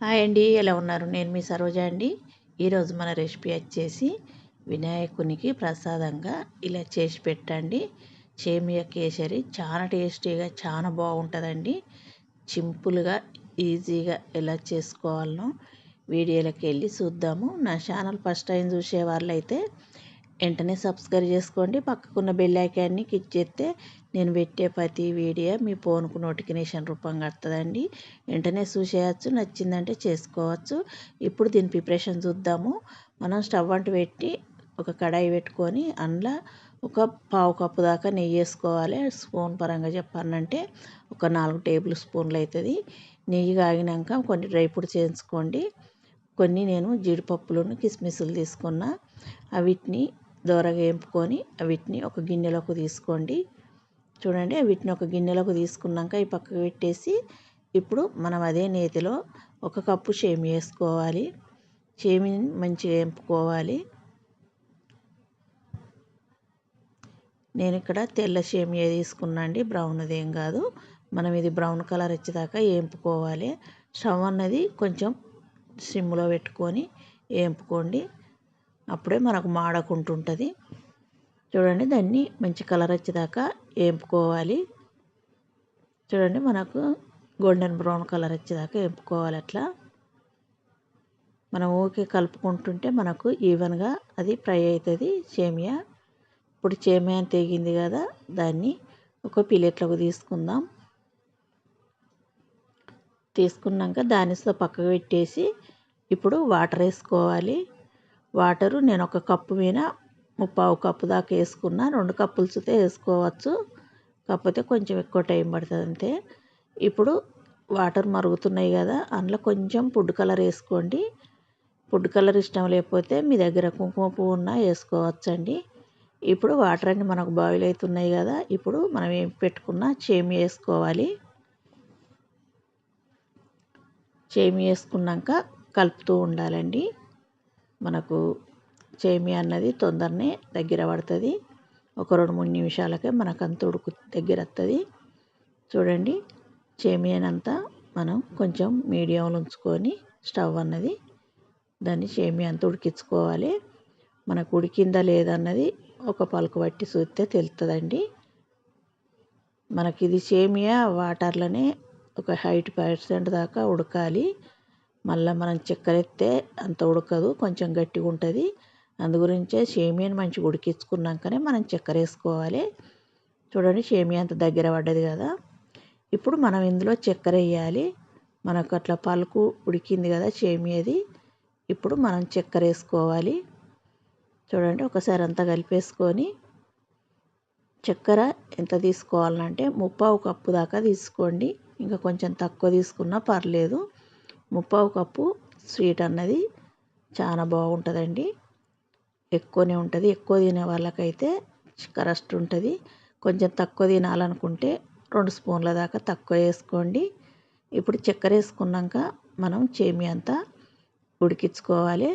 Hi అండి ఎలా ఉన్నారు? నేను మీ సరోజ అండి. ఈరోజు మన రెసిపీ వచ్చేసి వినాయకునికి ప్రసాదంగా ఇలా చేసి పెట్టండి. సేమియా కేసరి చాలా టేస్టీగా చాలా బాగుంటుందండి. సింపుల్గా ఈజీగా ఎలా చేసుకోవాలనో వీడియోలోకి వెళ్ళి చూద్దాము. నా ఛానల్ ఫస్ట్ టైం చూసే వాళ్ళైతే వెంటనే సబ్స్క్రైబ్ చేసుకోండి. పక్కకున్న బెల్ ఐకాన్ని క్లిక్ చేస్తే నేను పెట్టే ప్రతి వీడియో మీ ఫోన్కు నోటిఫికేషన్ రూపంగా వస్తుందండి. వెంటనే చూసేయచ్చు నచ్చిందంటే చేసుకోవచ్చు. ఇప్పుడు దీని ప్రిపరేషన్ చూద్దాము. మనం స్టవ్ అంటు పెట్టి ఒక కడాయి పెట్టుకొని అందులో ఒక పావు కప్పు దాకా నెయ్యి వేసుకోవాలి. స్పూన్ పరంగా చెప్పాలంటే ఒక నాలుగు టేబుల్ స్పూన్లు అవుతుంది నెయ్యి కాగినాక కొన్ని డ్రై ఫ్రూట్స్ వేయించుకోండి. కొన్ని నేను జీడిపప్పులను కిస్మిస్లు తీసుకున్న. వీటిని దోరగా వేపుకొని వీటిని ఒక గిన్నెలోకి తీసుకోండి. చూడండి వీటిని ఒక గిన్నెలోకి తీసుకున్నాక ఈ పక్కకు పెట్టేసి ఇప్పుడు మనం అదే నేతిలో ఒక కప్పు షేమి వేసుకోవాలి. షేమిని మంచిగా వేపుకోవాలి. నేను ఇక్కడ తెల్ల షేమియా తీసుకున్నా అండి బ్రౌన్ది ఏం కాదు. మనం ఇది బ్రౌన్ కలర్ వచ్చేదాకా వేపుకోవాలి. స్టవ్ అన్నది కొంచెం సిమ్లో పెట్టుకొని వేపుకోండి. అప్పుడే మనకు మాడకుంటుంటుంది. చూడండి దాన్ని మంచి కలర్ వచ్చేదాకా వేపుకోవాలి చూడండి మనకు గోల్డెన్ బ్రౌన్ కలర్ వచ్చేదాకా వేపుకోవాలి అట్లా. మనం ఊకే కలుపుకుంటుంటే మనకు ఈవెన్గా అది ఫ్రై అవుతుంది సేమియా. ఇప్పుడు సేమియా తెగింది కదా దాన్ని ఒక ప్లేట్లోకి తీసుకుందాం. తీసుకున్నాక దానితో పక్కకు పెట్టేసి ఇప్పుడు వాటర్ వేసుకోవాలి. వాటరు నేను ఒక కప్పు మీద ముప్పావు కప్పు దాకా వేసుకున్న. రెండు కప్పులు చూస్తే వేసుకోవచ్చు. కాకపోతే కొంచెం ఎక్కువ టైం పడుతుంది అంతే. ఇప్పుడు వాటర్ మరుగుతున్నాయి కదా అందులో కొంచెం ఫుడ్ కలర్ వేసుకోండి. ఫుడ్ కలర్ ఇష్టం లేకపోతే మీ దగ్గర కుంకుమ పువ్వు ఉన్నా వేసుకోవచ్చండి. ఇప్పుడు వాటర్ అన్ని మనకు బాయిల్ అవుతున్నాయి కదా ఇప్పుడు మనం ఏం పెట్టుకున్న చేమి వేసుకోవాలి. చేమి వేసుకున్నాక కలుపుతూ ఉండాలండి. మనకు చేమి అన్నది తొందరనే దగ్గర పడుతుంది. ఒక రెండు మూడు నిమిషాలకే మనకు అంత ఉడుకు దగ్గర వస్తుంది. చూడండి సేమియానంతా మనం కొంచెం మీడియంలో ఉంచుకొని స్టవ్ అన్నది దాన్ని సేమియా అంతా ఉడికించుకోవాలి. మనకు ఉడికిందా లేదన్నది ఒక పలుకు బట్టి చూస్తే తెలుస్తుందండి మనకి ఇది సేమియా వాటర్లోనే ఒక ఎయిటీ పర్సెంట్ దాకా ఉడకాలి. మళ్ళీ మనం చక్కెర అంత ఉడకదు కొంచెం గట్టిగా ఉంటుంది. అందుగురించే సేమియాని మంచిగా ఉడికించుకున్నాకనే మనం చక్కెర వేసుకోవాలి చూడండి సేమియా అంత దగ్గర పడ్డది కదా. ఇప్పుడు మనం ఇందులో చక్కెర వేయాలి మనకు అట్లా పలుకు ఉడికింది కదా సేమియాది. ఇప్పుడు మనం చక్కెర వేసుకోవాలి చూడండి ఒకసారి అంతా కలిపేసుకొని చక్కెర ఎంత తీసుకోవాలంటే ముప్పావు కప్పు దాకా తీసుకోండి. ఇంకా కొంచెం తక్కువ తీసుకున్నా పర్లేదు. ముప్పావు కప్పు స్వీట్ అన్నది చాలా బాగుంటుందండి. ఎక్కువనే ఉంటుంది. ఎక్కువ తినే వాళ్ళకైతే కరస్ట్ ఉంటుంది. కొంచెం తక్కువ తినాలనుకుంటే రెండు స్పూన్ల దాకా తక్కువ వేసుకోండి. ఇప్పుడు చక్కెర వేసుకున్నాక మనం చేమి అంతా ఉడికించుకోవాలి.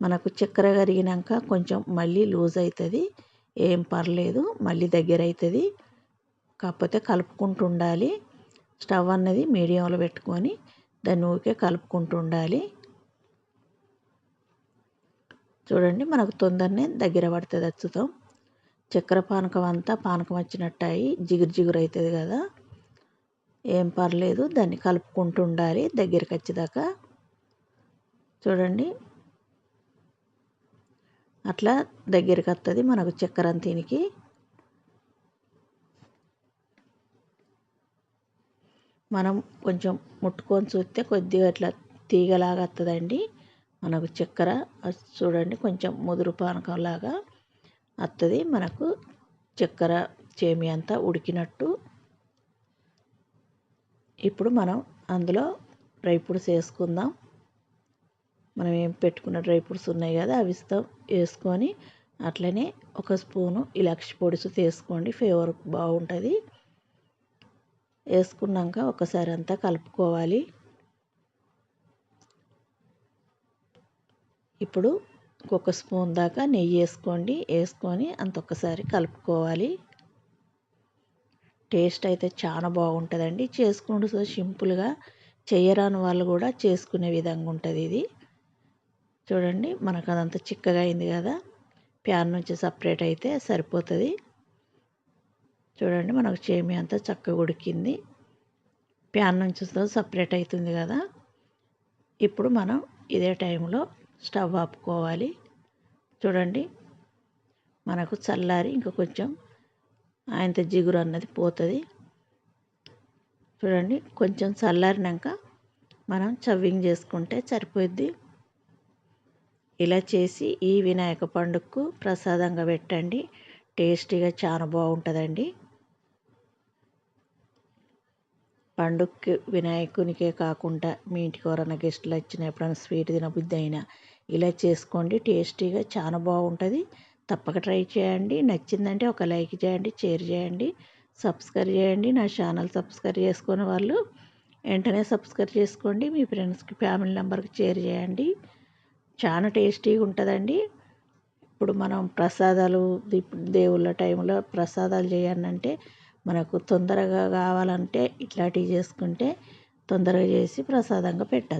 మనకు చక్కెర కరిగినాక కొంచెం మళ్ళీ లూజ్ అవుతుంది ఏం పర్లేదు మళ్ళీ దగ్గర అవుతుంది కాకపోతే కలుపుకుంటూ ఉండాలి. స్టవ్ అన్నది మీడియంలో పెట్టుకొని దాన్ని ఊరికే కలుపుకుంటూ ఉండాలి. చూడండి మనకు తొందరనే దగ్గర పడుతుంది అచ్చుతాం. చక్కెర పానకం అంతా పానకం వచ్చినట్టు అయ్యి జిగురు జిగురు అవుతుంది కదా. ఏం పర్లేదు దాన్ని కలుపుకుంటూ ఉండాలి దగ్గరికి వచ్చేదాకా. చూడండి అట్లా దగ్గరికి వస్తుంది మనకు చక్కెర తినికి. మనం కొంచెం ముట్టుకొని చూస్తే కొద్దిగా అట్లా తీగలాగా వస్తుందండి మనకు చక్కెర చూడండి కొంచెం ముదురు పానకంలాగా వస్తుంది మనకు చక్కెర చేమి అంతా ఉడికినట్టు ఇప్పుడు మనం అందులో డ్రై ఫ్రూట్స్ వేసుకుందాం. మనం ఏం పెట్టుకున్న డ్రై ఫ్రూట్స్ ఉన్నాయి కదా అవి ఇస్తాం. వేసుకొని అట్లనే ఒక స్పూను ఇలాక్షి పొడుసు తీసుకోండి. ఫ్లేవర్ బాగుంటుంది. వేసుకున్నాక ఒకసారి అంతా కలుపుకోవాలి. ఇప్పుడు ఒక స్పూన్ దాకా నెయ్యి వేసుకోండి. వేసుకొని అంత ఒక్కసారి కలుపుకోవాలి. టేస్ట్ అయితే చాలా బాగుంటుందండి. చేసుకుంటూ సింపుల్గా చేయరాని వాళ్ళు కూడా చేసుకునే విధంగా ఉంటుంది ఇది. చూడండి మనకు అదంతా చిక్కగా అయింది కదా. ప్యాన్ నుంచి సపరేట్ అయితే సరిపోతుంది. చూడండి మనకు చేమి అంతా చక్కగా ఉడికింది. ప్యాన్ నుంచి సపరేట్ అవుతుంది కదా. ఇప్పుడు మనం ఇదే టైంలో స్టవ్ ఆపుకోవాలి. చూడండి మనకు చల్లారి ఇంకా కొంచెం ఆయంత జిగురు అన్నది పోతుంది. చూడండి కొంచెం చల్లారినాక మనం చవ్వింగ్ చేసుకుంటే సరిపోద్ది ఇలా చేసి ఈ వినాయక పండుగకు ప్రసాదంగా పెట్టండి. టేస్టీగా చాలా బాగుంటుందండి. పండుగకి వినాయకునికే కాకుండా మీ ఇంటికి ఎవరైనా గెస్టులు వచ్చిన ఎప్పుడైనా స్వీట్ తినబుద్ధి అయినా ఇలా చేసుకోండి. టేస్టీగా చాలా బాగుంటుంది. తప్పక ట్రై చేయండి. నచ్చిందంటే ఒక లైక్ చేయండి షేర్ చేయండి సబ్స్క్రైబ్ చేయండి. నా ఛానల్ సబ్స్క్రైబ్ చేసుకున్న వాళ్ళు వెంటనే సబ్స్క్రైబ్ చేసుకోండి. మీ ఫ్రెండ్స్కి ఫ్యామిలీ మెంబర్కి షేర్ చేయండి. చాలా టేస్టీగా ఉంటుందండి. ఇప్పుడు మనం ప్రసాదాలు దేవుళ్ళ టైంలో ప్రసాదాలు చేయాలంటే మనకు తొందరగా కావాలంటే ఇట్లాంటివి చేసుకుంటే తొందరగా చేసి ప్రసాదంగా పెట్టచ్చు.